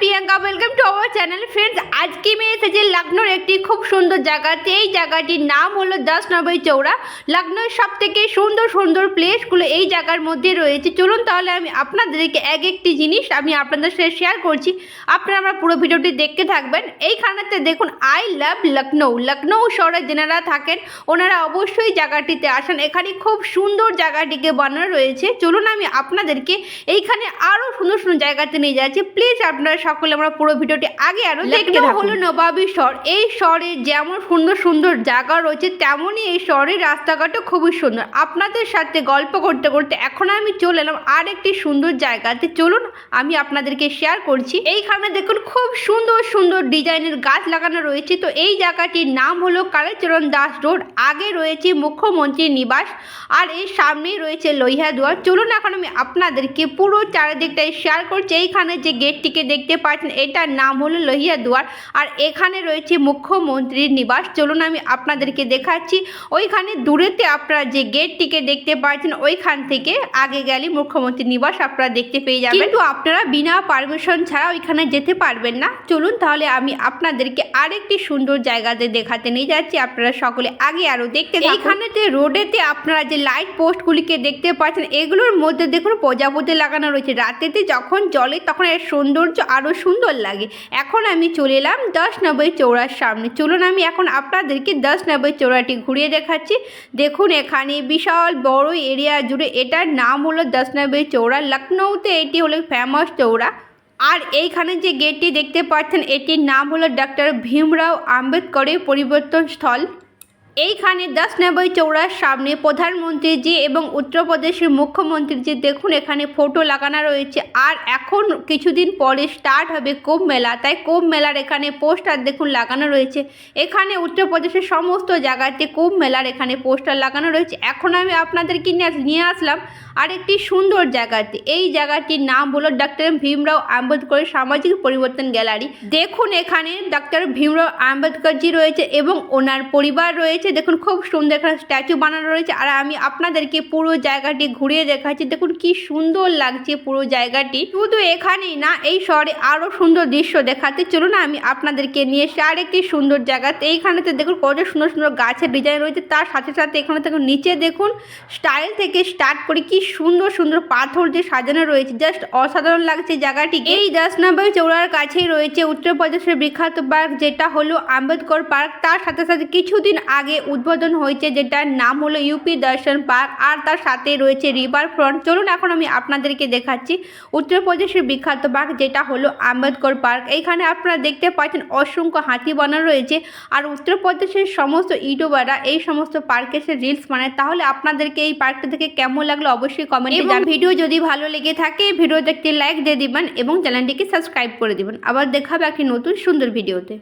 Priyanka welcome to our channel friends আজকে আমি এসেছি লখনৌর একটি খুব সুন্দর জায়গাতে এই জায়গাটির নাম হলো দশ নব্বই চৌড়া। লখনৌর সব থেকে সুন্দর সুন্দর প্লেসগুলো এই জায়গার মধ্যে রয়েছে। চলুন তাহলে আমি আপনাদেরকে এক একটি জিনিস আমি আপনাদের সাথে শেয়ার করছি। আপনারা আমার পুরো ভিডিওটি দেখতে থাকবেন। এইখানেতে দেখুন আই লাভ লখনৌ। লখনৌ শহরে যেনারা থাকেন, ওনারা অবশ্যই জায়গাটিতে আসেন। এখানে খুব সুন্দর জায়গাটিকে বানানো রয়েছে। চলুন আমি আপনাদেরকে এইখানে আরও সুন্দর সুন্দর জায়গাতে নিয়ে যাচ্ছি। প্লিজ আপনারা সকলে আমরা পুরো ভিডিওটি আগে আরও দেখতে হলো নবাবী শহর। এই শহরে যেমন সুন্দর সুন্দর জায়গা রয়েছে তেমনই এই শহরের রাস্তাঘাটও খুবই সুন্দর। আপনাদের সাথে গল্প করতে করতে এখন আমি চলে এলাম আর একটি সুন্দর জায়গাতে। চলুন আমি আপনাদেরকে শেয়ার করছি। এইখানে দেখুন খুব সুন্দর সুন্দর ডিজাইনের গাছ লাগানো রয়েছে। তো এই জায়গাটির নাম হলো কালীচরণ দাস রোড। আগে রয়েছে মুখ্যমন্ত্রীর নিবাস আর এর সামনেই রয়েছে লোহিয়া দুয়ার। চলুন এখন আমি আপনাদেরকে পুরো চারিদিকটাই শেয়ার করছি। এইখানে যে গেটটিকে দেখতে পাচ্ছেন এটার নাম হলো লোহিয়া দুয়ার। আর এখানে রয়েছে মুখ্যমন্ত্রীর নিবাস। চলুন আমি আপনাদেরকে দেখাচ্ছি। ওইখানে দূরেতে আপনারা যে গেটটিকে দেখতে পাচ্ছেন ওইখান থেকে আগে গেলে মুখ্যমন্ত্রীর নিবাস আপনারা দেখতে পেয়ে যাবেন। কিন্তু আপনারা বিনা পারমিশন ছাড়া ওইখানে যেতে পারবেন না। চলুন তাহলে আমি আপনাদেরকে আরেকটি সুন্দর জায়গাতে দেখাতে নিয়ে যাচ্ছি। আপনারা সকলে আগে আরও দেখতে এইখানেতে রোডেতে আপনারা যে লাইট পোস্টগুলিকে দেখতে পাচ্ছেন এগুলোর মধ্যে দেখুন প্রজাপতি লাগানো রয়েছে। রাতেতে যখন জলে তখন এর সৌন্দর্য আরও সুন্দর লাগে। এখন আমি চলে এলাম দশ নব্বই চৌড়ার সামনে। চলুন আমি এখন আপনাদেরকে দশ নব্বই চৌড়াটি ঘুরিয়ে দেখাচ্ছি। দেখুন, এখানে বিশাল বড় এরিয়া জুড়ে এটার নাম হলো দশ নব্বই চৌড়া। লখনৌতে এটি হলো ফেমাস চৌড়া। আর এইখানে যে গেটটি দেখতে পাচ্ছেন, এটির নাম হলো ডক্টর ভীমরাও আম্বেদকরের পরিবর্তন স্থল এইখানে দশ নব্বই চৌড়ার সামনে প্রধানমন্ত্রীজি এবং উত্তরপ্রদেশের মুখ্যমন্ত্রীজি, দেখুন এখানে ফটো লাগানো রয়েছে। আর এখন কিছুদিন পরে স্টার্ট হবে কুম্ভ মেলা। তাই কুম্ভ মেলার এখানে পোস্টার দেখুন লাগানো রয়েছে। এখানে উত্তরপ্রদেশের সমস্ত জায়গাতে কুম্ভ মেলার এখানে পোস্টার লাগানো রয়েছে। এখন আমি আপনাদেরকে নিয়ে- নিয়ে আসলাম আরেকটি সুন্দর জায়গাতে। এই জায়গাটির নাম হলো ডক্টর ভীমরাও আম্বেদকরের সামাজিক পরিবর্তন গ্যালারি। দেখুন এখানে ডক্টর ভীমরাও আম্বেদকরজি রয়েছে এবং ওনার পরিবার রয়েছে। দেখুন খুব সুন্দর এখানে স্ট্যাচু বানানো রয়েছে। আর আমি আপনাদেরকে পুরো জায়গাটি ঘুরিয়ে দেখাচ্ছি, দেখুন কি সুন্দর লাগছে পুরো জায়গাটি। শুধু এখানেই না, এই শহরে আরও সুন্দর দৃশ্য দেখাতে। চলুন আমি আপনাদেরকে নিয়ে এসে আরেকটি সুন্দর জায়গাতে, এইখানেতে দেখুন কত সুন্দর সুন্দর গাছের ডিজাইন রয়েছে। তার সাথে সাথে এখানে দেখুন, নিচে দেখুন স্টাইল থেকে স্টার্ট করে কি সুন্দর সুন্দর পাথর দিয়ে সাজানো রয়েছে। জাস্ট অসাধারণ লাগছে জায়গাটি। এই দশ নম্বর চৌড়ার কাছেই রয়েছে উত্তরপ্রদেশের বিখ্যাত পার্ক, যেটা হলো আম্বেদকর পার্ক। তার সাথে সাথে কিছুদিন আগে উদ্বোধন হয়েছে যেটার নাম হলো ইউপি দর্শন পার্ক আর তার সাথে রয়েছে রিভার ফ্রন্ট চলুন এখন আমি আপনাদেরকে দেখাচ্ছি উত্তরপ্রদেশের বিখ্যাত পার্ক যেটা হলো আম্বেদকর পার্ক। এইখানে আপনারা দেখতে পাচ্ছেন অসংখ্য হাতি বানা রয়েছে আর উত্তরপ্রদেশের সমস্ত ইউটিউবাররা এই সমস্ত পার্কে এসে রিলস বানায়। তাহলে আপনাদেরকে এই পার্কটা থেকে কেমন লাগল অবশ্যই কমেন্টে জানান ভিডিও যদি ভালো লেগে থাকে ভিডিওতে একটি লাইক দিয়ে দিবেন এবং চ্যানেলটিকে সাবস্ক্রাইব করে দিবেন। আবার দেখাবে একটি নতুন সুন্দর ভিডিওতে।